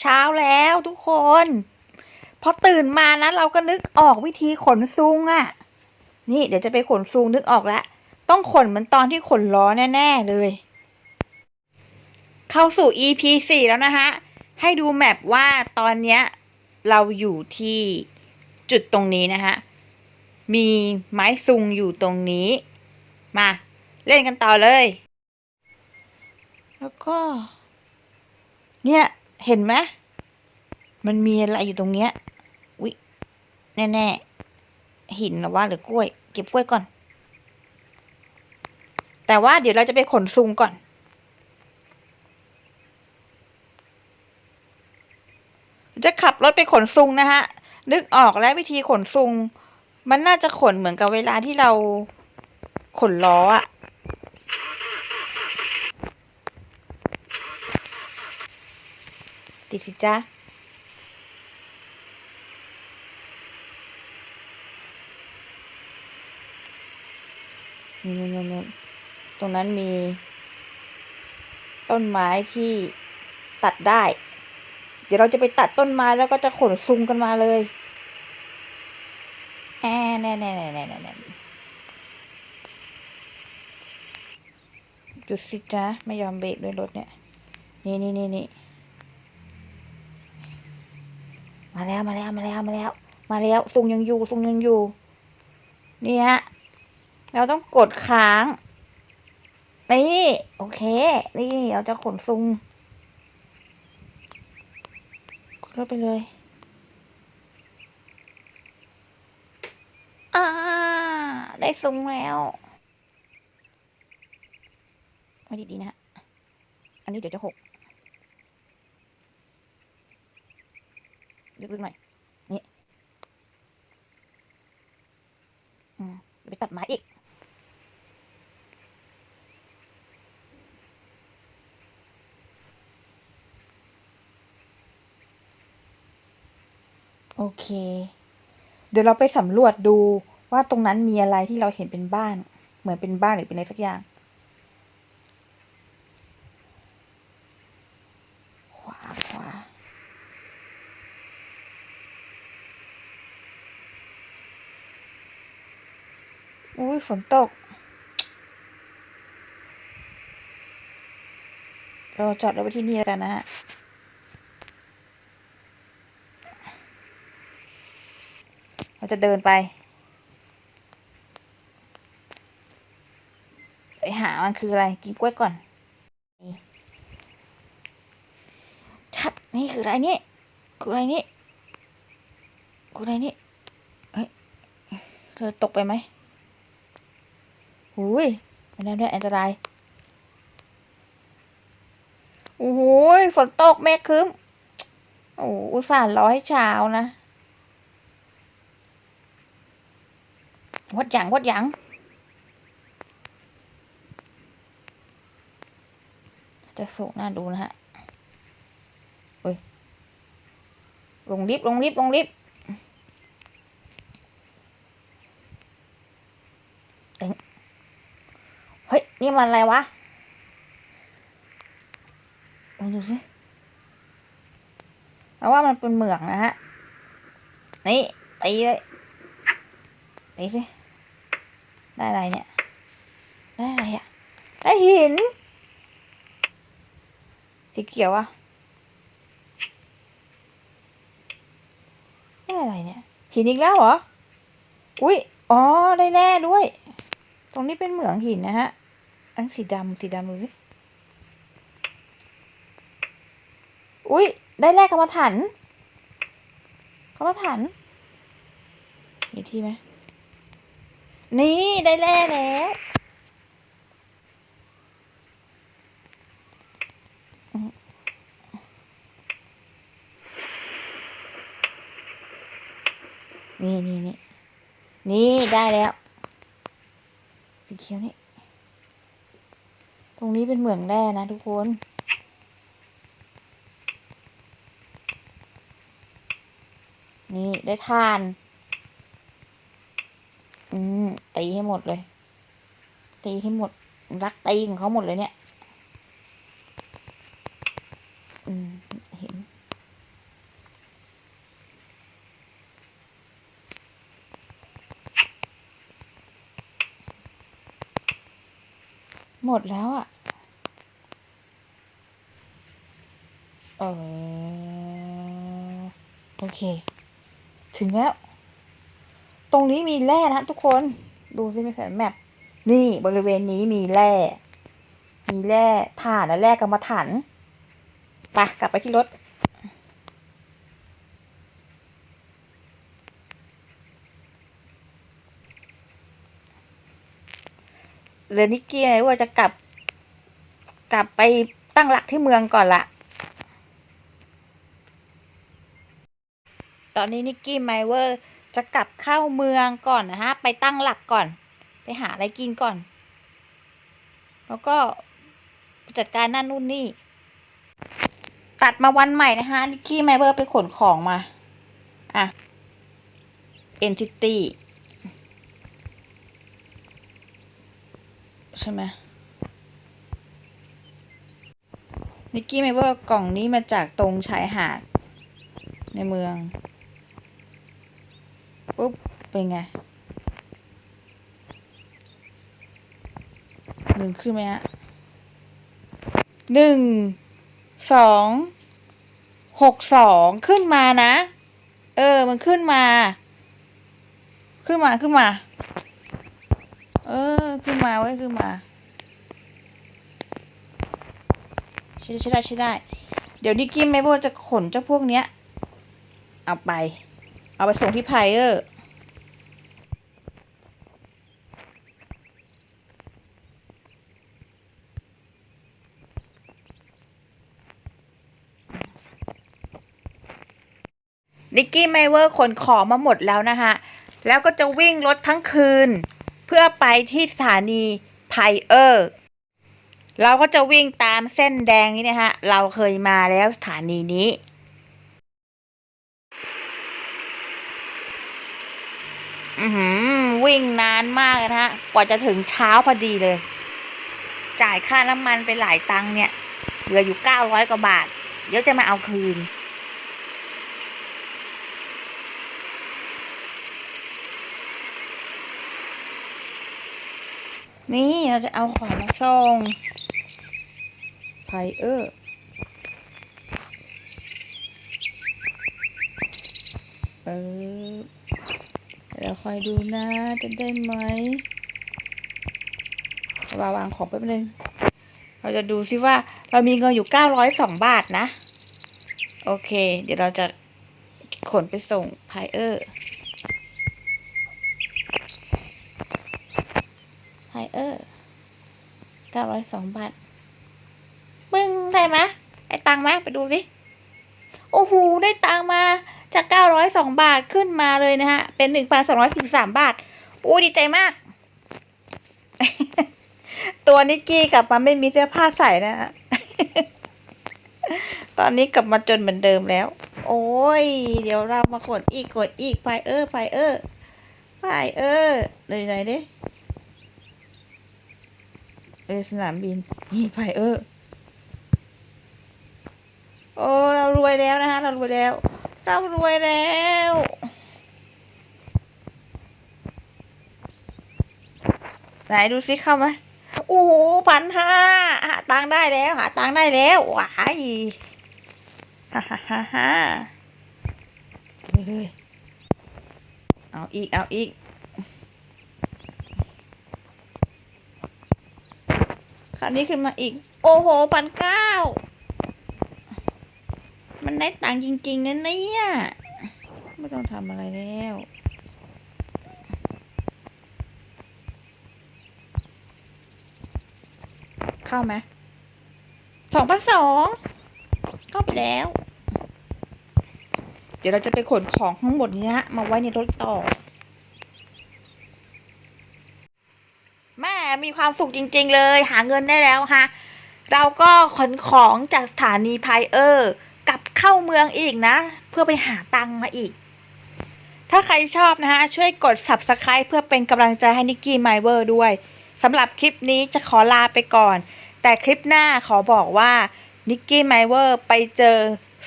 เช้าแล้วทุกคน พอตื่นมานะเราก็นึกออกวิธีขนซุงอะ่ะ นี่เดี๋ยวจะไปขนซุงนึกออกแล้ว ต้องขนเหมือนตอนที่ขนล้อแน่ ๆ เลย เข้าสู่ EP 4แล้วนะคะ ให้ดูแมปว่าตอนเนี้ย เราอยู่ที่จุดตรงนี้นะคะมีไม้ซุงอยู่ตรงนี้ มา เล่นกันต่อเลย แล้วก็ เนี่ย เห็นไหมมันมีอะไรอยู่ตรงเนี้ยอุ๊ยแน่ๆหินหรือว่าหรือกล้วย เก็บกล้วยก่อน แต่ว่าเดี๋ยวเราจะไปขนซุงก่อน จะขับรถไปขนซุงนะฮะ นึกออกแล้ววิธีขนซุง มันน่าจะขนเหมือนกับเวลาที่เราขนล้ออะ ดสิจ๊ะนี่นนนตรงนั้นมี ต้นไม้ที่ตัดได้ เดี๋ยวเราจะไปตัดต้นไม้แล้วก็จะขนซุงกันมาเลยแน่แน่แน่แน่แน่แน่แน่หยุดสิจ๊ะไม่ยอมเบรกด้วยรถเนี่ย นี่นี่นี่นี่ มาแล้วมาแล้วมาแล้วมาแล้ว มาแล้วซุงยังอยู่ซุงยังอยู่นี่ฮะเราต้องกดค้าง นี่ โอเค นี่เราจะขนซุงขึ้นรถไปเลยอ่าได้ซุงแล้วไม่ดีๆนะฮะอันนี้เดี๋ยวจะหก ลึกๆหน่อย นี่อืมไปตัดไม้อีก โอเค เดี๋ยวเราไปสำรวจดูว่าตรงนั้นมีอะไรที่เราเห็นเป็นบ้าน เหมือนเป็นบ้านหรือเป็นอะไรสักอย่าง ขวาขวา อุ้ยฝนตก เราจอดรถไว้ที่นี่กันนะฮะเราจะเดินไป ไปหามันคืออะไร กินกล้วยก่อนนี่ชัดนี่คืออะไรนี่ คืออะไรนี่ คืออะไรนี่ เฮ้ย เธอตกไปไหม หูยอันนั้นด้วยอันตรายโอ้โหฝนตกเมฆครึ้มโอ้อุตส่าห์รอให้เช้านะวัดหยังวัดหยังจะสูงน่าดูนะฮะ โอ้ย ลงลิฟต์ลงลิฟต์ลงลิฟต์เอ็งเฮ้ย นี่มันอะไรวะลองดูสิแล้วว่ามันเป็นเหมืองนะฮะ นี่ตีเลยตีสิ ได้อะไรเนี่ย ได้อะไรอะได้หิน สีเขียวอะได้อะไรเนี่ยหินอีกแล้วเหรอ อุ้ย อ๋อ ได้แร่ด้วย ตรงนี้เป็นเหมืองหินนะฮะ อันสีดำสีดำดูสิอุ้ยได้แร่กรรมฐานกรรมฐานมีที่ไหมนี่ได้แร่แล้วนี่นี่นี่นี่ได้แล้วสีเขียวนี่ ตรงนี้เป็นเหมืองแร่นะทุกคน นี่ได้ทาน อืมตีให้หมดเลย ตีให้หมดรักตีของเขาหมดเลยเนี่ย อืม เห็น หมดแล้วอะเออโอเค ถึงแล้ว ตรงนี้มีแร่นะทุกคน ดูสิไม่เห็นแมปนี่บริเวณนี้มีแร่ มีแร่ถ่านและแร่กรรมฐานไปกลับไปที่รถ เรือนิกกี้ไงว่าจะกลับ กลับไปตั้งหลักที่เมืองก่อนละตอนนี้นิกกี้ไมเวอร์จะกลับเข้าเมืองก่อนนะฮะ ไปตั้งหลักก่อน ไปหาอะไรกินก่อน แล้วก็จัดการนั่นนู่นนี่ ตัดมาวันใหม่นะฮะนิกกี้ไมเวอร์ไปขนของมา อะ entity ใช่ไหมนิกกี้ไม่ว่ากล่องนี้มาจากตรงชายหาด ในเมือง ปุ๊บ เป็นไงหนึ่งขึ้นไหมฮะหนึ่ง สอง หกสอง ขึ้นมานะ เออ มันขึ้นมา ขึ้นมา ขึ้นมา นมาไว้ยขึ้นมาใช่ได้ใช่ได้ใช่ได้เดี๋ยวนิกกี้ไม่ว่าจะขนเจ้าพวกเนี้ย เอาไป เอาไปส่งที่ไพเออร์นิกกี้ไมเวอร์ขนของมาหมดแล้วนะคะ แล้วก็จะวิ่งรถทั้งคืน เพื่อไปที่สถานีไพเออร์เราก็จะวิ่งตามเส้นแดงนี้นะฮะ เราเคยมาแล้วสถานีนี้ วิ่งนานมากเลยนะฮะ กว่าจะถึงเช้าพอดีเลย จ่ายค่าน้ำมันไปหลายตังค์เนี่ย เหลืออยู่เก้าร้อยกว่าบาท เดี๋ยวจะมาเอาคืน นี่เราจะเอาของมาส่งไพเออร์เออเราคอยดูนะจะได้ไหมวางวางของแป๊บนึง เราจะดูซิว่าเรามีเงินอยู่เก้าร้อยสองบาทนะ โอเค เดี๋ยวเราจะขนไปส่งไพเออร์ ไฮเออร์เก้าร้อยสองบาทปึ้งได้ไหมได้ตังไหมไปดูสิโอ้โหได้ตังมาจากเก้าร้อยสองบาทขึ้นมาเลยนะฮะ เป็นหนึ่งพันสองร้อยสิบสามบาท โอ้ดีใจมาก ตัวนิกกี้กลับมาไม่มีเสื้อผ้าใส่นะฮะ ตอนนี้กลับมาจนเหมือนเดิมแล้ว โอ้ย เดี๋ยวเรามาขนอีกขนอีกไฟเออร์ไฟเออร์ไฟเออร์ไหนๆดิ เออสนามบิน นี่ไพเออ โอ้เรารวยแล้วนะฮะเรารวยแล้ว เรารวยแล้วไหนดูซิเข้ามาโอ้โหพันห้าหาตังได้แล้วหาตังได้แล้วว้ายฮ่าฮ่าฮ่าฮ่าไปเลยเอาอีก เอาอีก คราวนี้ขึ้นมาอีก โอ้โหพันเก้า มันได้ตังค์จริง ๆนะเนี่ย ไม่ต้องทำอะไรแล้ว เข้าไหมสองพันสองเข้าไปแล้ว เดี๋ยวเราจะไปขนของทั้งหมดเนี้ย มาไว้ในรถต่อ แมีความสุขจริง ๆ เลย หาเงินได้แล้วฮะเราก็ขนของจากสถานีไพเออร์กลับเข้าเมืองอีกนะ เพื่อไปหาตังค์มาอีก ถ้าใครชอบนะฮะ ช่วยกด subscribe เพื่อเป็นกำลังใจให้นิกกี้ไมเวอร์ด้วยสำหรับคลิปนี้จะขอลาไปก่อน แต่คลิปหน้าขอบอกว่านิกกี้ไมเวอร์ไปเจอ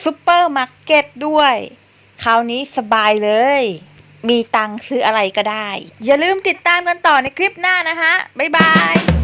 ซูเปอร์มาร์เก็ตด้วย คราวนี้สบายเลย มีตังค์ซื้ออะไรก็ได้ อย่าลืมติดตามกันต่อในคลิปหน้านะคะบ๊ายบาย